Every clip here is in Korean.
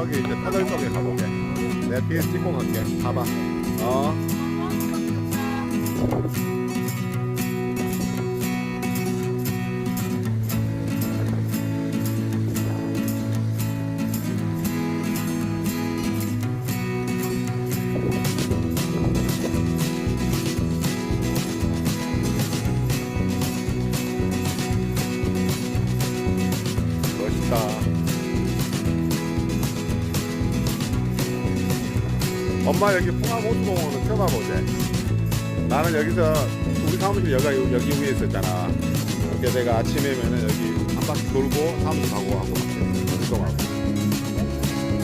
저기 이제 쪽에 가보게. 내가 뒤에서 찍고 갈게. 봐봐. 어. 엄마 여기 풍암호수공원은 처음 와보지. 나는 여기서 우리 사무실 여기가 요- 여기 위에 있었잖아. 그게 내가 아침에면은 여기 한 바퀴 돌고 사무실 가고 하고 운동하고.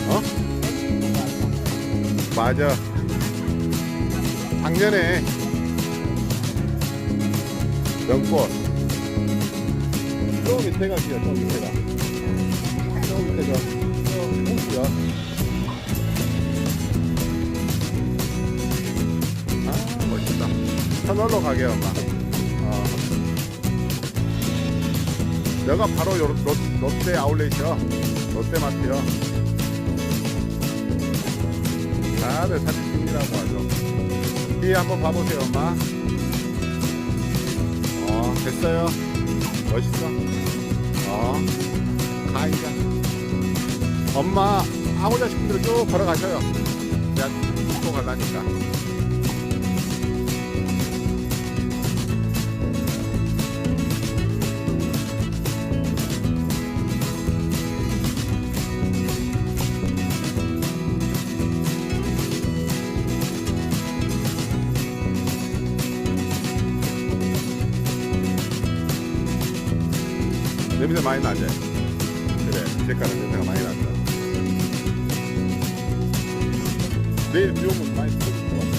어? 맞아. 작년에 명꽃. 저 밑에가 기야, 저 밑에가. 저 밑에가. 저 호수야. 터널로 가게 엄마. 어. 여기가 바로 요, 롯, 롯데 아울렛이요. 롯데마트요. 다들 사진 찍느라고 하죠. 뒤에 한번 봐보세요 엄마. 어 됐어요. 멋있어. 어 가이자 엄마 아고자 식구들 쭉 걸어가셔요. 내가 또 갈라니까 많이 나지? 그래, 색깔은 냄새가 많이 난다. 내일 비 오면 많이 터질 것 같아.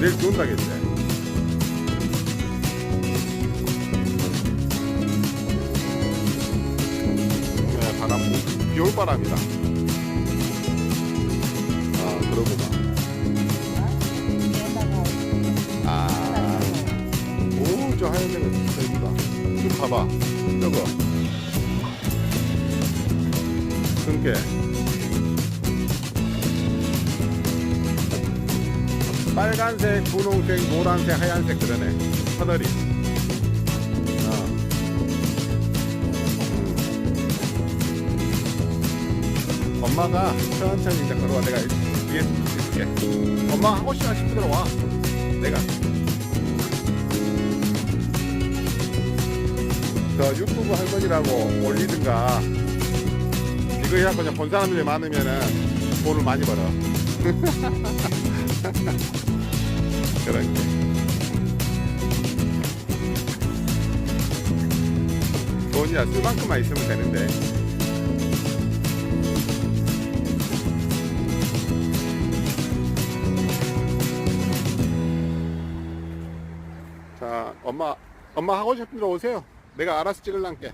내일 비 온다겠지? 네, 바람, 비올 바람이다. 봐봐. 저거. 그게 빨간색, 분홍색, 노란색, 하얀색 그러네. 터널이. 어. 음. 엄마가 천천히 이제 걸어와. 내가 뒤에 있을게. 엄마 한 곳씩 하씩 들어와. 내가. 저 유튜브 할머니라고 올리든가. 이거 해갖고 그냥 본 사람들이 많으면은 돈을 많이 벌어. 그런 게 돈이야. 쓸 만큼만 있으면 되는데. 자 엄마 엄마 하고 싶은 대로 오세요 내가 알아서 찍을란게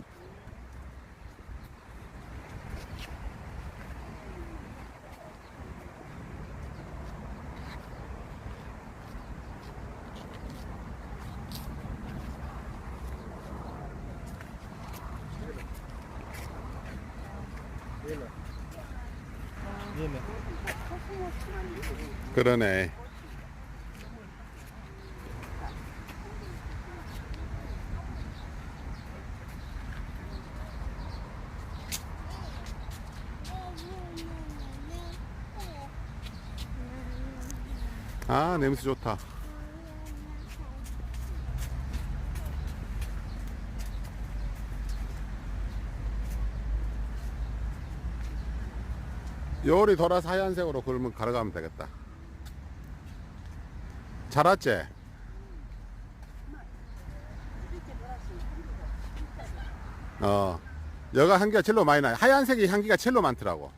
그러네 아 냄새 좋다. 요리 돌아서 하얀색으로 그러면 가져가면 되겠다. 잘 왔지? 어. 여가 향기가 제일로 많이 나요. 하얀색이 향기가 제일로 많더라고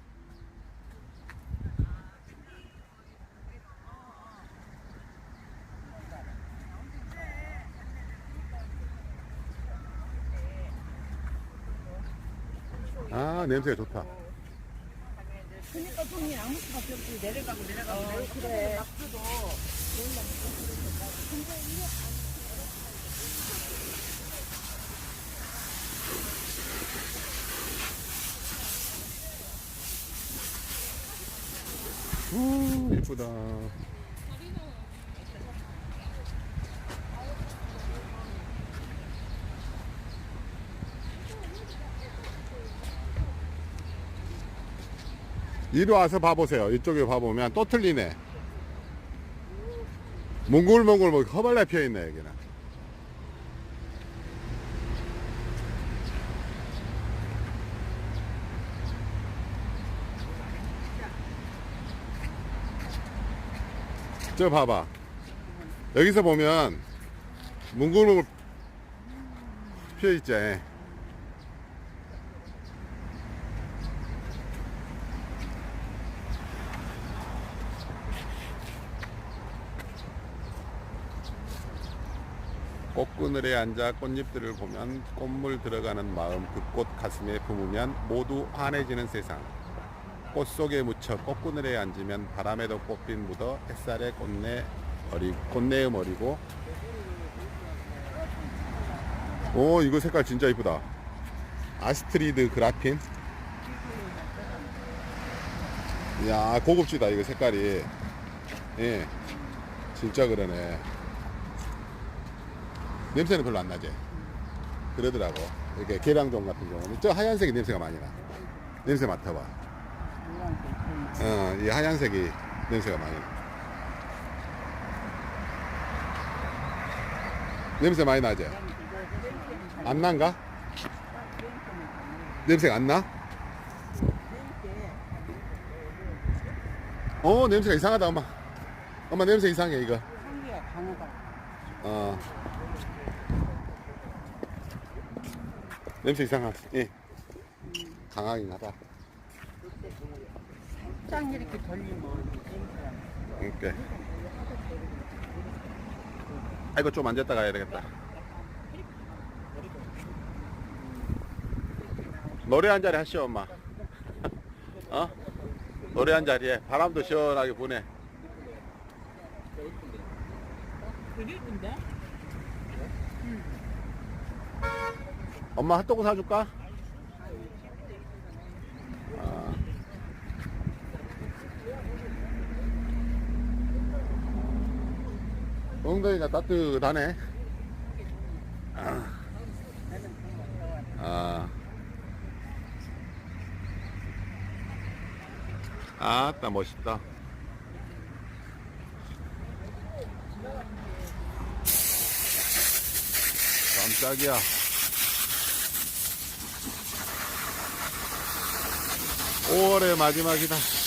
아 냄새가 좋다. 그러니까 손이 아무 수밖에 없지 내려가고 내려가고 어, 그래. 낙지도 근데 이게 우 예쁘다. 이리 와서 봐보세요. 이쪽에 봐보면 또 틀리네. 몽골몽골 뭐 허벌나 피어있네, 여기는. 저 봐봐. 여기서 보면 몽골몽골 피어있지. 꽃그늘에 앉아 꽃잎들을 보면 꽃물 들어가는 마음 그 꽃 가슴에 품으면 모두 환해지는 세상. 꽃 속에 묻혀 꽃그늘에 앉으면 바람에도 꽃빛 묻어 햇살에 꽃내 어리, 꽃내음 어리고. 오 이거 색깔 진짜 이쁘다. 아스트리드 그라핀? 야 고급지다 이거 색깔이. 예 진짜 그러네 냄새는 별로 안 나지? 그러더라고. 이렇게 계량종 같은 경우는 저 하얀색이 냄새가 많이 나. 냄새 맡아봐. 어, 이 하얀색이 냄새가 많이 나. 냄새 많이 나지? 안 난가? 냄새가 안 나? 어 냄새가 이상하다 엄마. 엄마 냄새 이상해 이거. 어. 냄새 이상하. 예. 강하긴 하다. 짱 이렇게 돌리면 냄새가 그러니까. 아이고 좀 앉았다 가야 되겠다. 노래 한 자리 하시오 엄마. 어? 노래 한 자리에 바람도 시원하게 부네. 그리던데? 엄마 핫도그 사줄까? 아. 엉덩이가 따뜻하네. 아. 아. 아따 멋있다. 깜짝이야. 5월의 마지막이다.